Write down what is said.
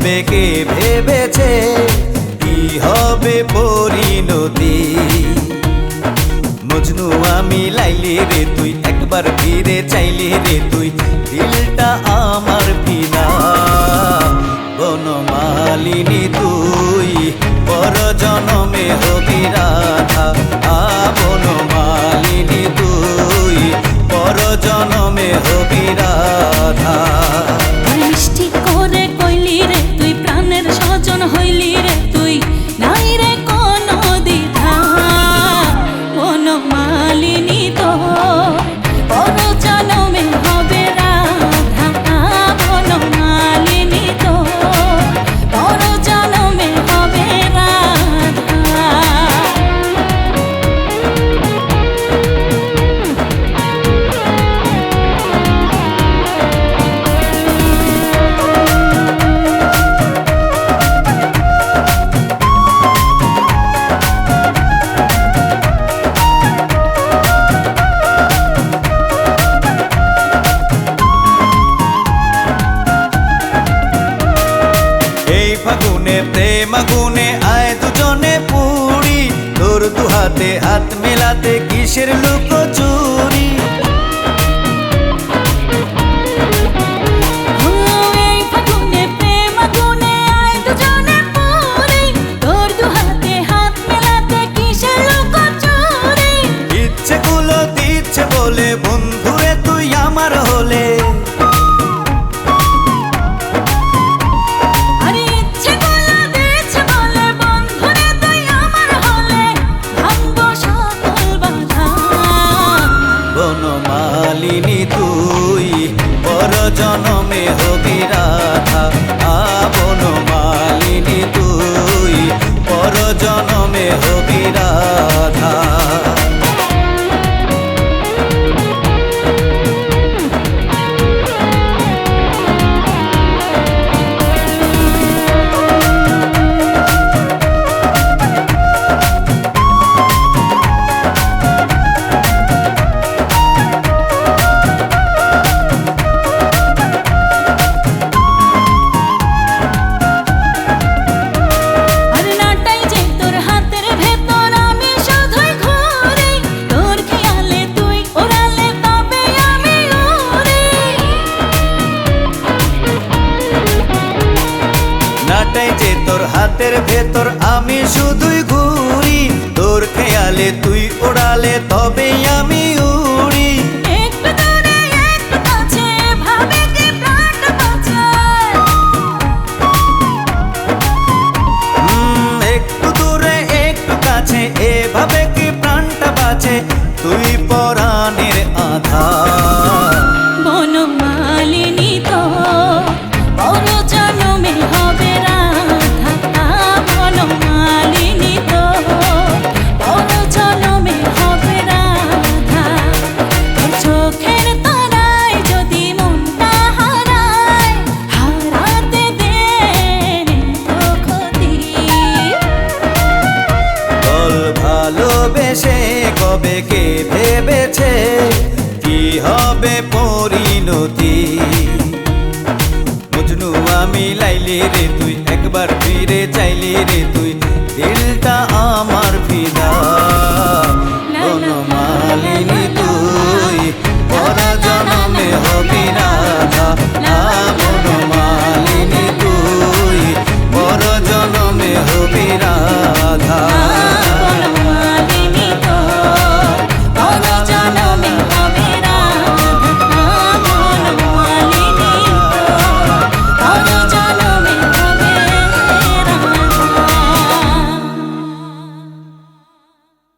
হবে কে ভেবেছে? কি হবে পরিণতি? মজনু, আমি লাইলি রে তুই, একবার ফিরে চাইলি রে তুই। দিলটা আমার হইলি প্রেম গুনে আয় দুজনে পুরি। তোর দুহাতে হাত মেলাতে কিসের লুকো চুরি বরজন মালিনী তুই বরজন পোড়ালে তবে আমি উড়ি। একটু দূরে একটু কাছে এভাবে কি প্রাণটা বাঁচে? তুই পরাণের আধার। ভালোবেসে কবে কে ভেবেছে? কি হবে পরিণতি? মজনু আমি লাইলি রে তুই একবার ফিরে চাইলি রে তুই দিলটা আমার ফিদা। মালিনী